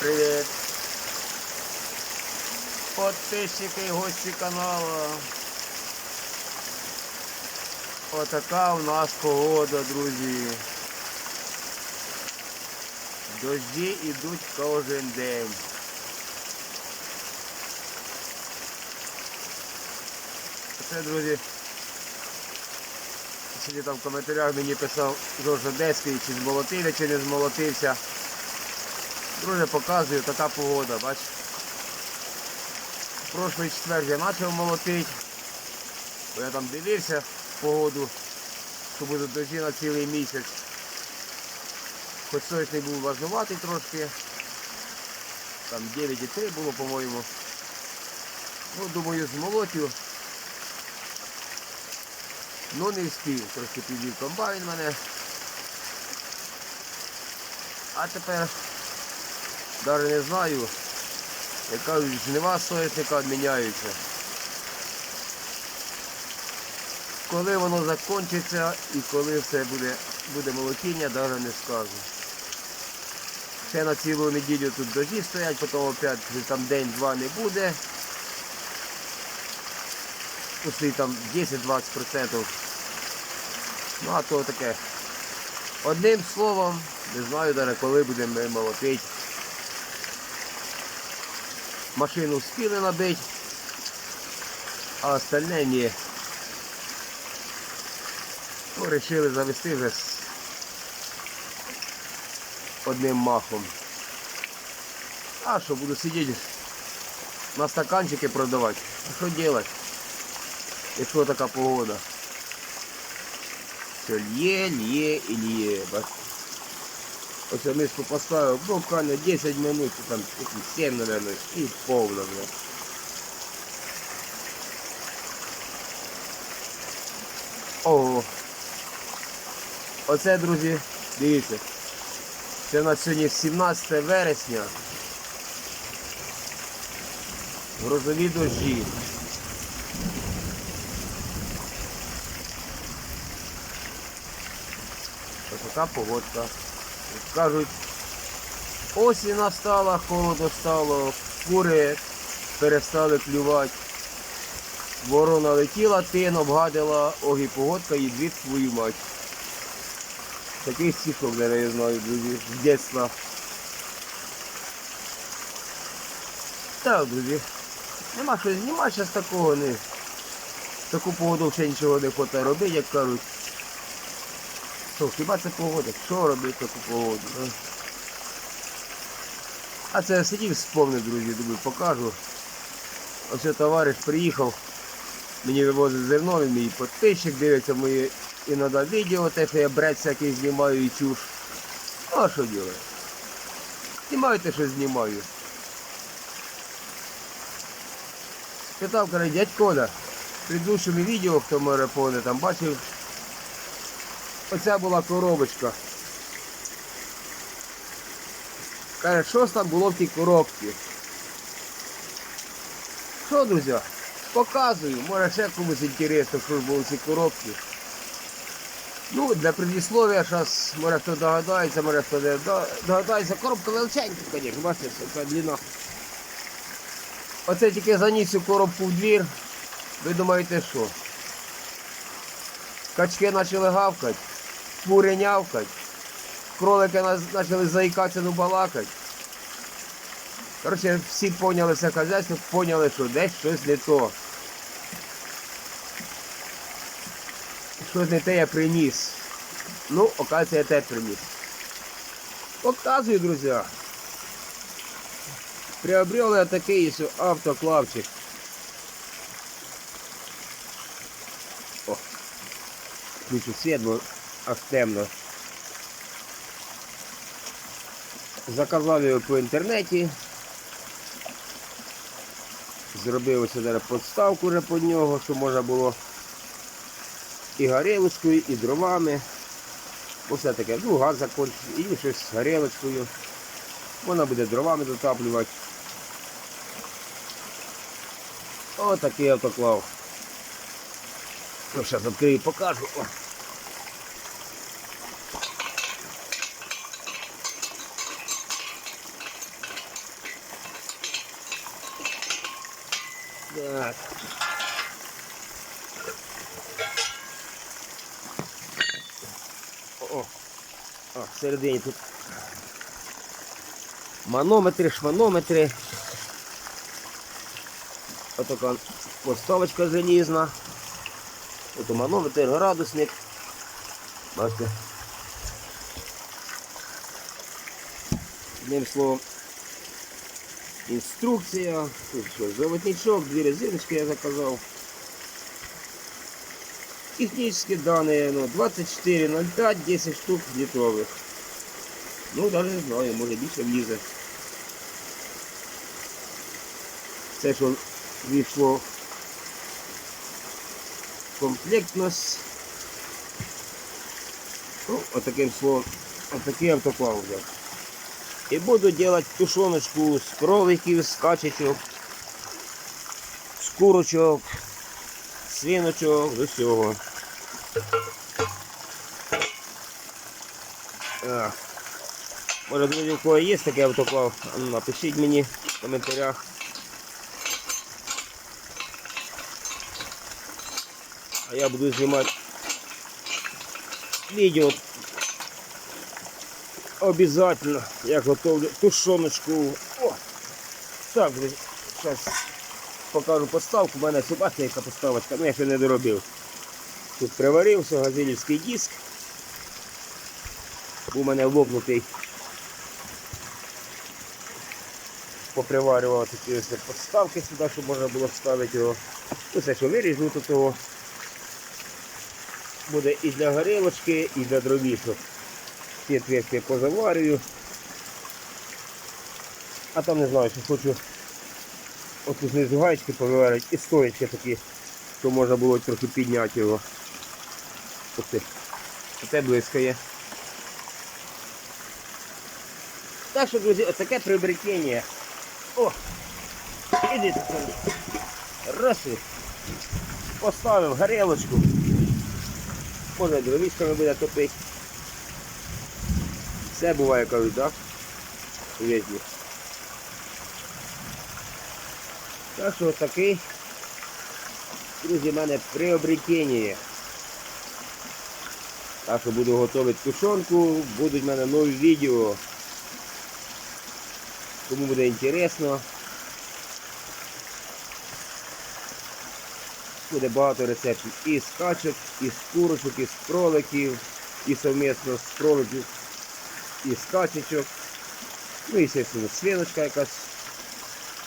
привіт! Подписчики і гості каналу. Отака у нас погода, друзі. Дожді йдуть кожен день. Це, друзі, сьогодні там в коментарях мені писав Жорж Одеський, чи змолотили, чи не змолотився. Друже, показую, така погода, бач. Прошлий четвер я почав молотити, бо я там дивився погоду, що будуть дожді на цілий місяць. Хоч сонячний був важнуватий трошки. Там 9,3 було, по-моєму. Ну, думаю, змолотю. Ну не встиг, трошки підвів комбайн мене. А тепер навіть не знаю, як кажуть, жнива соняшника відміняються. Коли воно закінчиться і коли все буде, буде молотіння, навіть не скажу. Ще на цілу неділю тут дожді стоять, потім опять там день-два не буде. Пусти там 10-20%. Ну а то таке. Одним словом, не знаю коли будемо молотити. Машину встигли набити, а остальне ні. Ну, вирішили завести вже з одним махом. А що, буду сидіти на стаканчики продавати. А що робити? Якщо така погода. Все лє, лє і лє. Ось я миску поставив, буквально 10 минут, там 7, наверное, і повно. Бля. Ого. Оце, друзі, дивіться. Це у нас сьогодні 17 вересня. Грозові дощі. Ось така погодка. Кажуть, осінь настала, холодно стало, кури перестали клювати. Ворона летіла, тин обгадила, огі погодка і дві твою мать. Такий стишок, де я знаю, друзі, з дитинства. Так, друзі. Нема що знімати зараз такого, не. Таку погоду ще нічого не хоче робити, як кажуть. Що, хіба це погода? Що робити таку погоду? А, а це я сидів, вспомнив, друзі, думаю, покажу. Ось товариш приїхав, мені вивозить зерно, він мій підписчик, дивиться мої іноді відео, те, що я бред всякий знімаю і чуш. Ну а що робити? Знімаю те, що знімаю. Питав, каже, дядь Коля, в предыдущому відео, хто мене повне, там бачив, оця була коробочка. Каже, що ж там було в тій коробці? Що, друзі? Показую, може ще комусь інтересно, що ж було в цій коробці. Ну, для предисловия зараз, може хто догадається, може хто не догадається. Коробка величенька, звісно, бачите, яка длина. Оце тільки заніс цю коробку в двір. Ви думаєте що? Качки почали гавкати, кури нявкать, кролики почали заїкатися, ну балакати. Коротше, всі поняли все хазяйство, поняли, що десь щось не то. Щось не те я приніс. Ну, оказується, я те приніс. Показую, друзі. Приобрел я такий автоклавчик. О, включу світ, бо аж темно. Заказав його по інтернеті. Зробив ось зараз подставку вже під нього, щоб можна було і горілочкою, і дровами. Все таке, ну газ закончиться, і щось з горілочкою. Вона буде дровами дотаплювати. Отакий автоклав. Ну, зараз відкрию покажу. Так. О, о, всередині тут манометри, шманометри. Отака поставочка залізна. Ото манометр, градусник. Бачите. Одним словом, інструкція. Тут що, золотничок, дві резиночки я заказав. Технические данные, ну, 24.05, 10 штук літрових. Ну, навіть не знаю, може більше влізе. Це що війшло в комплектність. Ну, отаким словом, отакий автоклав взяв. І буду делать тушоночку з кроликів, з качечок, з курочок, свиночок, з усього. Може, друзі, у кого є таке автоклав, напишіть мені в коментарях. А я буду знімати відео обязательно. Я готовлю тушоночку. О! Так, друзі, зараз покажу поставку. У мене собака яка поставочка, ну я ще не доробив. Тут приварився газелівський диск. У мене лопнутий. Поприварював такі ось подставки сюди, щоб можна було вставити його. Ну, це що виріжу тут його. Буде і для горілочки, і для дровішок. Ці отверстия позаварюю. А там не знаю, що хочу от знизу гаечки повиварити і стоячки такі, що можна було трохи підняти його. Оце, оце блискає. Так що, друзі, отаке приобретення. О! Іди. Раз. Поставив горілочку. Може дровішками буде топити. Все буває, кажуть, так? У в'язні. Так що такий, друзі, в мене приобретення. Так що буду готувати тушонку, будуть в мене нові відео. Кому буде інтересно. Буде багато рецептів і з качок, і з курочок, і з кроликів, і совмісно з кроликів, і з. Ну і, звісно, свиночка якась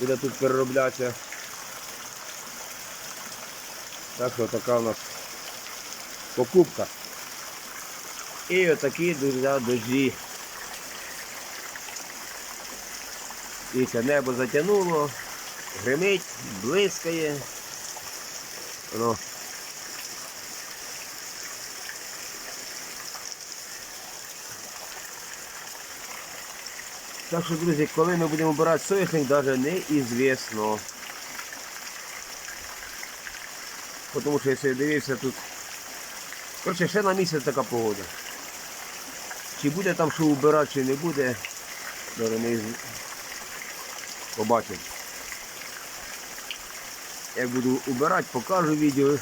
буде тут перероблятися. Так що така у нас покупка. І отакі, друзі, дожді. Дивіться, небо затягнуло, гримить, блискає. Воно. Так що, друзі, коли ми будемо брати соняшник, навіть неізвісно. Тому що якщо я дивився тут. Коротше, ще на місяць така погода. Чи буде там що убирати, чи не буде, навіть не побачимо. Як буду убирати, покажу відео.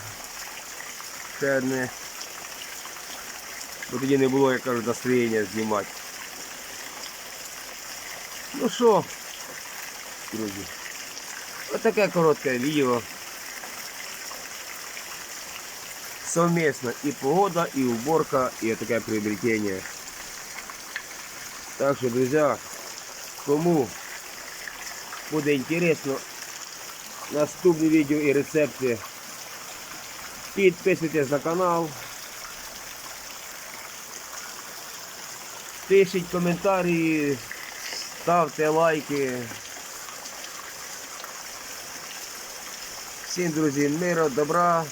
Ще одне. Бо тоді не було, як кажуть, настроєння знімати. Ну що, друзі, отаке коротке відео. Совместно і погода, і уборка, і таке приобретение. Так що, друзі, кому буде інтересно наступні відео і рецепти, підписуйтесь на канал. Пишіть коментарі, ставте лайки. Всім, друзі, миру, добра,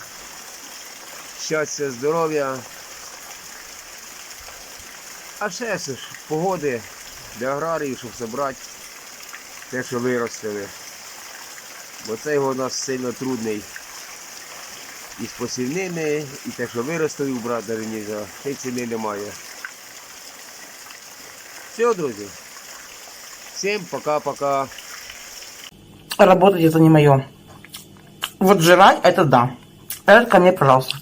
щастя, здоров'я. А ще ж погоди для аграріїв, щоб зібрати те, що виростили. Бо цей у нас сильно трудний. І з посівними, і те, що виростили, убрати навіть не можна. Ціни немає. Все, друзі. Всім пока-пока. Работать это не мое. Вот жрать, это да. Это ко мне, пожалуйста.